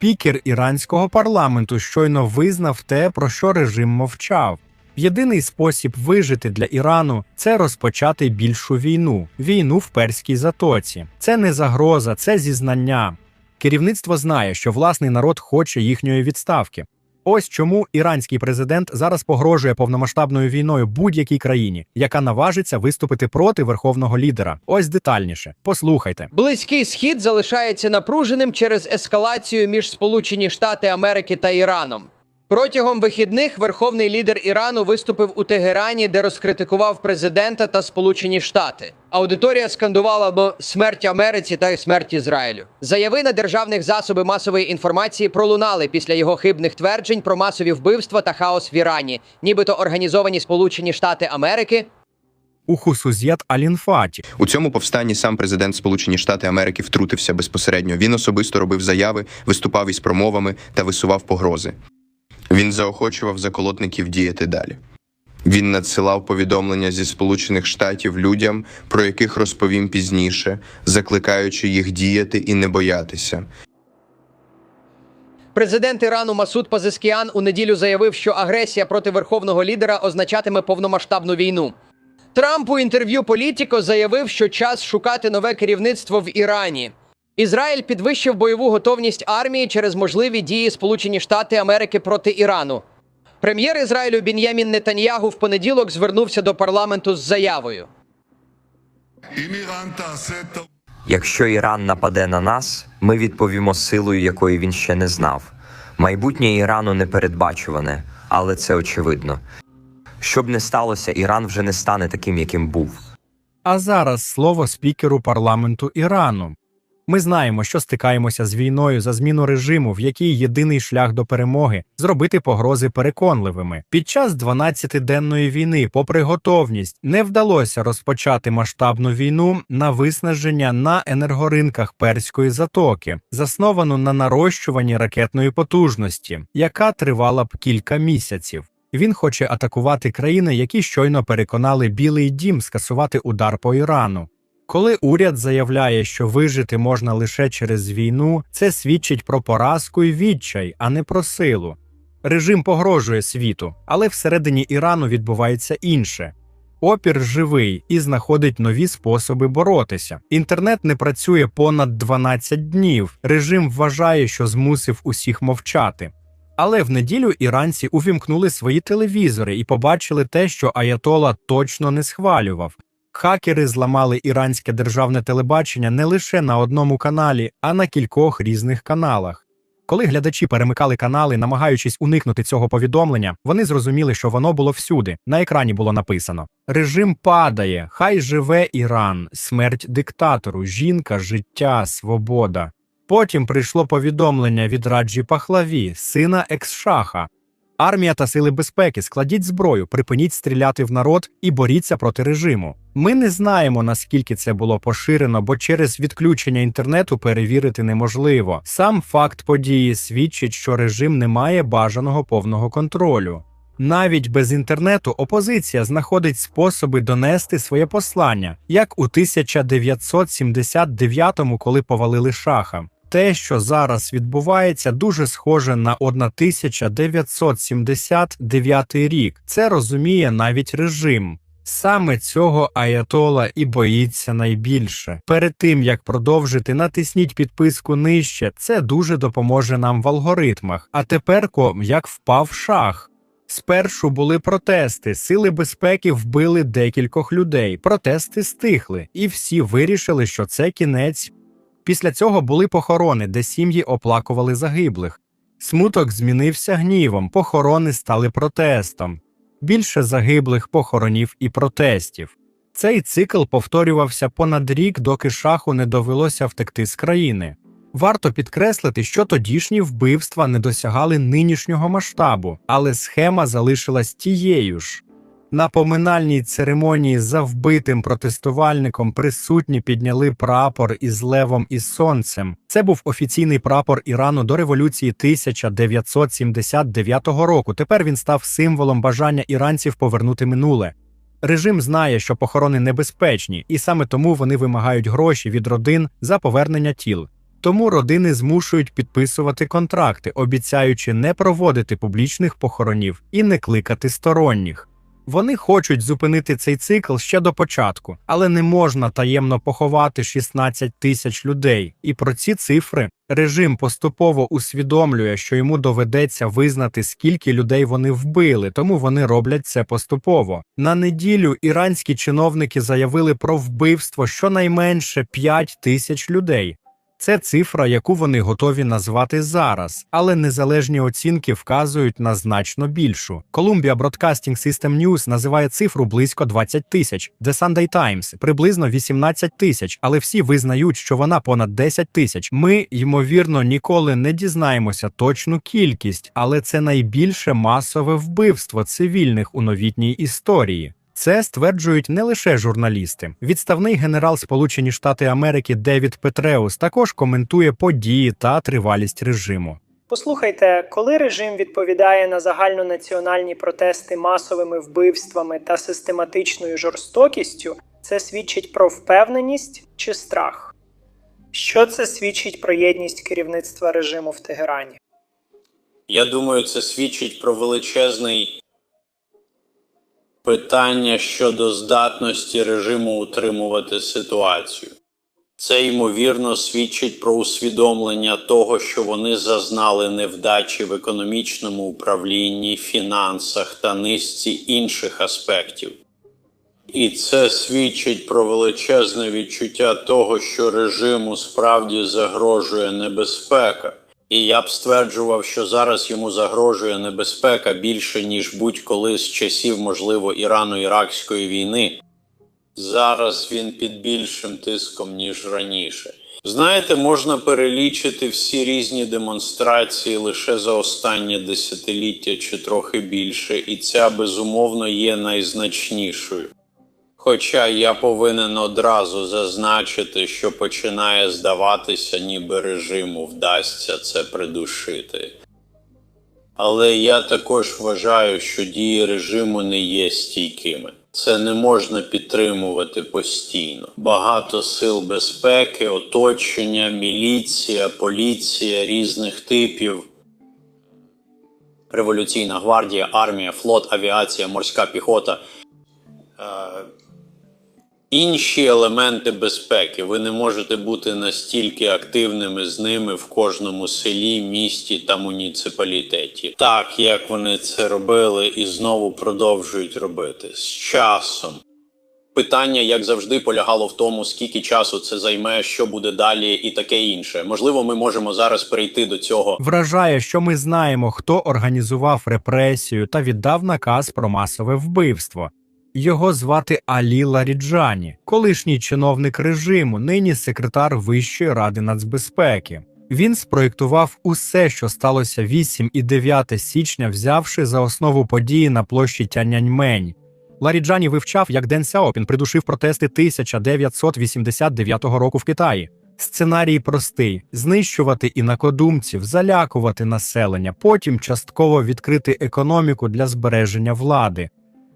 Спікер іранського парламенту щойно визнав те, про що режим мовчав. Єдиний спосіб вижити для Ірану це розпочати більшу війну війну в перській затоці. Це не загроза, це зізнання. Керівництво знає, що власний народ хоче їхньої відставки. Ось чому іранський президент зараз погрожує повномасштабною війною будь-якій країні, яка наважиться виступити проти верховного лідера. Ось детальніше. Послухайте. Близький схід залишається напруженим через ескалацію між Сполучені Штати Америки та Іраном. Протягом вихідних верховний лідер Ірану виступив у Тегерані, де розкритикував президента та Сполучені Штати. Аудиторія скандувала б смерть Америці та смерть Ізраїлю. Заяви на державних засоби масової інформації пролунали після його хибних тверджень про масові вбивства та хаос в Ірані, нібито організовані Сполучені Штати Америки У Хусузєт Алінфаті У цьому повстанні сам президент Сполучені Штати Америки втрутився безпосередньо. Він особисто робив заяви, виступав із промовами та висував погрози. Він заохочував заколотників діяти далі. Він надсилав повідомлення зі Сполучених Штатів людям, про яких розповім пізніше, закликаючи їх діяти і не боятися. Президент Ірану Масуд Пазискіан у неділю заявив, що агресія проти верховного лідера означатиме повномасштабну війну. Трамп у інтерв'ю Політіко заявив, що час шукати нове керівництво в Ірані. Ізраїль підвищив бойову готовність армії через можливі дії Сполучені Штати Америки проти Ірану. Прем'єр Ізраїлю Бін'ямін Нетаньягу в понеділок звернувся до парламенту з заявою. Якщо Іран нападе на нас, ми відповімо силою, якої він ще не знав. Майбутнє Ірану не передбачуване, але це очевидно. Щоб не сталося, Іран вже не стане таким, яким був. А зараз слово спікеру парламенту Ірану. Ми знаємо, що стикаємося з війною за зміну режиму, в якій єдиний шлях до перемоги зробити погрози переконливими. Під час 12-денної війни, попри готовність, не вдалося розпочати масштабну війну на виснаження на енергоринках перської затоки, засновану на нарощуванні ракетної потужності, яка тривала б кілька місяців. Він хоче атакувати країни, які щойно переконали Білий Дім скасувати удар по Ірану. Коли уряд заявляє, що вижити можна лише через війну, це свідчить про поразку і відчай, а не про силу. Режим погрожує світу, але всередині Ірану відбувається інше. Опір живий і знаходить нові способи боротися. Інтернет не працює понад 12 днів. Режим вважає, що змусив усіх мовчати. Але в неділю іранці увімкнули свої телевізори і побачили те, що Аятола точно не схвалював. Хакери зламали іранське державне телебачення не лише на одному каналі, а на кількох різних каналах. Коли глядачі перемикали канали, намагаючись уникнути цього повідомлення, вони зрозуміли, що воно було всюди. На екрані було написано: Режим падає, хай живе Іран, смерть диктатору, жінка, життя, свобода. Потім прийшло повідомлення від Раджі Пахлаві, сина екс-шаха. Армія та сили безпеки, складіть зброю, припиніть стріляти в народ і боріться проти режиму. Ми не знаємо, наскільки це було поширено, бо через відключення інтернету перевірити неможливо. Сам факт події свідчить, що режим не має бажаного повного контролю. Навіть без інтернету опозиція знаходить способи донести своє послання, як у 1979-му, коли повалили шаха. Те, що зараз відбувається, дуже схоже на 1979 рік. Це розуміє навіть режим. Саме цього Аятола і боїться найбільше. Перед тим як продовжити, натисніть підписку нижче. Це дуже допоможе нам в алгоритмах. А тепер ко як впав шах. Спершу були протести, сили безпеки вбили декількох людей. Протести стихли, і всі вирішили, що це кінець. Після цього були похорони, де сім'ї оплакували загиблих. Смуток змінився гнівом, похорони стали протестом. Більше загиблих похоронів і протестів. Цей цикл повторювався понад рік, доки шаху не довелося втекти з країни. Варто підкреслити, що тодішні вбивства не досягали нинішнього масштабу, але схема залишилась тією ж. На поминальній церемонії за вбитим протестувальником присутні підняли прапор із левом і сонцем. Це був офіційний прапор Ірану до революції 1979 року. Тепер він став символом бажання іранців повернути минуле. Режим знає, що похорони небезпечні, і саме тому вони вимагають гроші від родин за повернення тіл. Тому родини змушують підписувати контракти, обіцяючи не проводити публічних похоронів і не кликати сторонніх. Вони хочуть зупинити цей цикл ще до початку, але не можна таємно поховати 16 тисяч людей. І про ці цифри режим поступово усвідомлює, що йому доведеться визнати, скільки людей вони вбили, тому вони роблять це поступово. На неділю іранські чиновники заявили про вбивство щонайменше 5 тисяч людей. Це цифра, яку вони готові назвати зараз, але незалежні оцінки вказують на значно більшу. Columbia Broadcasting System News називає цифру близько 20 тисяч, The Sunday Times – приблизно 18 тисяч, але всі визнають, що вона понад 10 тисяч. Ми, ймовірно, ніколи не дізнаємося точну кількість, але це найбільше масове вбивство цивільних у новітній історії. Це стверджують не лише журналісти. Відставний генерал Сполучені Штати Америки Девід Петреус також коментує події та тривалість режиму. Послухайте, коли режим відповідає на загальнонаціональні протести масовими вбивствами та систематичною жорстокістю, це свідчить про впевненість чи страх? Що це свідчить про єдність керівництва режиму в Тегерані? Я думаю, це свідчить про величезний питання щодо здатності режиму утримувати ситуацію. Це ймовірно свідчить про усвідомлення того, що вони зазнали невдачі в економічному управлінні, фінансах та низці інших аспектів. І це свідчить про величезне відчуття того, що режиму справді загрожує небезпека. І я б стверджував, що зараз йому загрожує небезпека більше, ніж будь-коли з часів, можливо, Ірано-Іракської війни. Зараз він під більшим тиском, ніж раніше. Знаєте, можна перелічити всі різні демонстрації лише за останнє десятиліття чи трохи більше, і ця безумовно є найзначнішою. Хоча я повинен одразу зазначити, що починає здаватися, ніби режиму вдасться це придушити. Але я також вважаю, що дії режиму не є стійкими. Це не можна підтримувати постійно. Багато сил безпеки, оточення, міліція, поліція різних типів. Революційна гвардія, армія, флот, авіація, морська піхота. Інші елементи безпеки. Ви не можете бути настільки активними з ними в кожному селі, місті та муніципалітеті, так як вони це робили і знову продовжують робити з часом. Питання, як завжди, полягало в тому, скільки часу це займе, що буде далі, і таке інше. Можливо, ми можемо зараз перейти до цього. Вражає, що ми знаємо, хто організував репресію та віддав наказ про масове вбивство. Його звати Алі Ларіджані, колишній чиновник режиму, нині секретар Вищої ради нацбезпеки. Він спроєктував усе, що сталося 8 і 9 січня, взявши за основу події на площі Тяньаньмень. Ларіджані вивчав, як Ден Сяопін придушив протести 1989 року в Китаї. Сценарій простий: знищувати інакодумців, залякувати населення, потім частково відкрити економіку для збереження влади.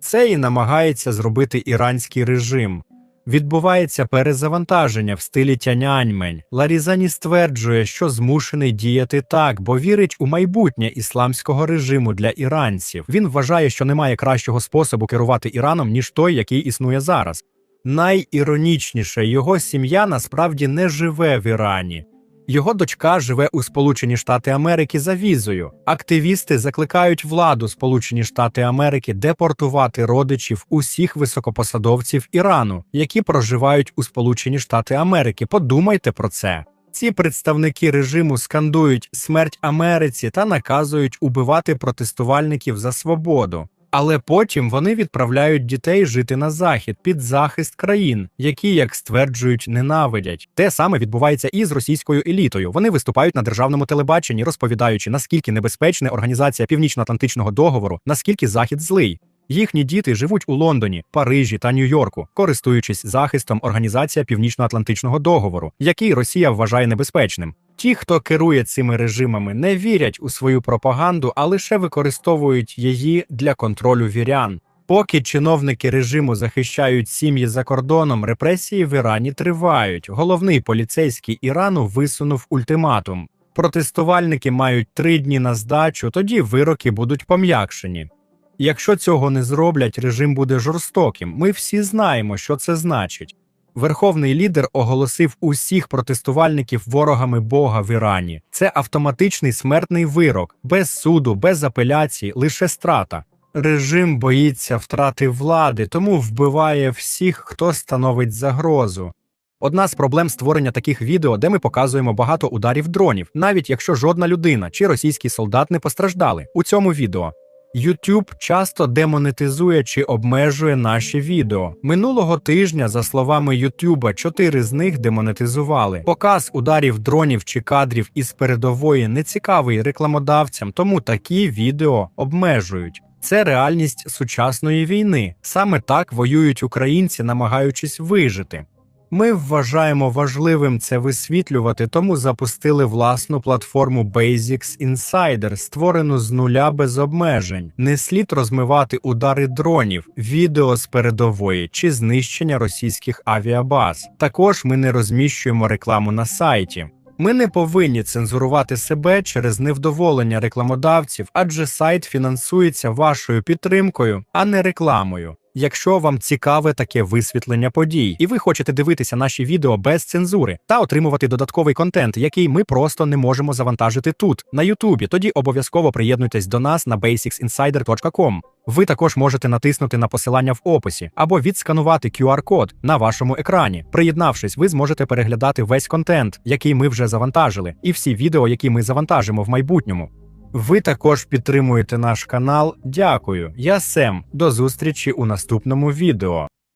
Це і намагається зробити іранський режим. Відбувається перезавантаження в стилі Тяньаньмень. Ларізані стверджує, що змушений діяти так, бо вірить у майбутнє ісламського режиму для іранців. Він вважає, що немає кращого способу керувати Іраном, ніж той, який існує зараз. Найіронічніше, його сім'я насправді не живе в Ірані. Його дочка живе у Сполучені Штати Америки за візою. Активісти закликають владу Сполучені Штати Америки депортувати родичів усіх високопосадовців Ірану, які проживають у Сполучені Штати Америки. Подумайте про це. Ці представники режиму скандують смерть Америці та наказують убивати протестувальників за свободу. Але потім вони відправляють дітей жити на захід під захист країн, які, як стверджують, ненавидять. Те саме відбувається і з російською елітою. Вони виступають на державному телебаченні, розповідаючи, наскільки небезпечна організація Північно-Атлантичного договору, наскільки захід злий. Їхні діти живуть у Лондоні, Парижі та Нью-Йорку, користуючись захистом Організація Північно-Атлантичного договору, який Росія вважає небезпечним. Ті, хто керує цими режимами, не вірять у свою пропаганду, а лише використовують її для контролю вірян. Поки чиновники режиму захищають сім'ї за кордоном, репресії в Ірані тривають. Головний поліцейський Ірану висунув ультиматум. Протестувальники мають три дні на здачу, тоді вироки будуть пом'якшені. Якщо цього не зроблять, режим буде жорстоким. Ми всі знаємо, що це значить. Верховний лідер оголосив усіх протестувальників ворогами Бога в Ірані. Це автоматичний смертний вирок, без суду, без апеляції, лише страта. Режим боїться втрати влади, тому вбиває всіх, хто становить загрозу. Одна з проблем створення таких відео, де ми показуємо багато ударів дронів, навіть якщо жодна людина чи російський солдат не постраждали у цьому відео. YouTube часто демонетизує чи обмежує наші відео. Минулого тижня, за словами YouTube, чотири з них демонетизували. Показ ударів дронів чи кадрів із передової не цікавий рекламодавцям, тому такі відео обмежують. Це реальність сучасної війни. Саме так воюють українці, намагаючись вижити. Ми вважаємо важливим це висвітлювати, тому запустили власну платформу Basics Insider, створену з нуля без обмежень. Не слід розмивати удари дронів, відео з передової чи знищення російських авіабаз. Також ми не розміщуємо рекламу на сайті. Ми не повинні цензурувати себе через невдоволення рекламодавців, адже сайт фінансується вашою підтримкою, а не рекламою. Якщо вам цікаве таке висвітлення подій, і ви хочете дивитися наші відео без цензури та отримувати додатковий контент, який ми просто не можемо завантажити тут, на Ютубі, тоді обов'язково приєднуйтесь до нас на basicsinsider.com. Ви також можете натиснути на посилання в описі або відсканувати QR-код на вашому екрані. Приєднавшись, ви зможете переглядати весь контент, який ми вже завантажили, і всі відео, які ми завантажимо в майбутньому. Ви також підтримуєте наш канал. Дякую. Я Сем. До зустрічі у наступному відео.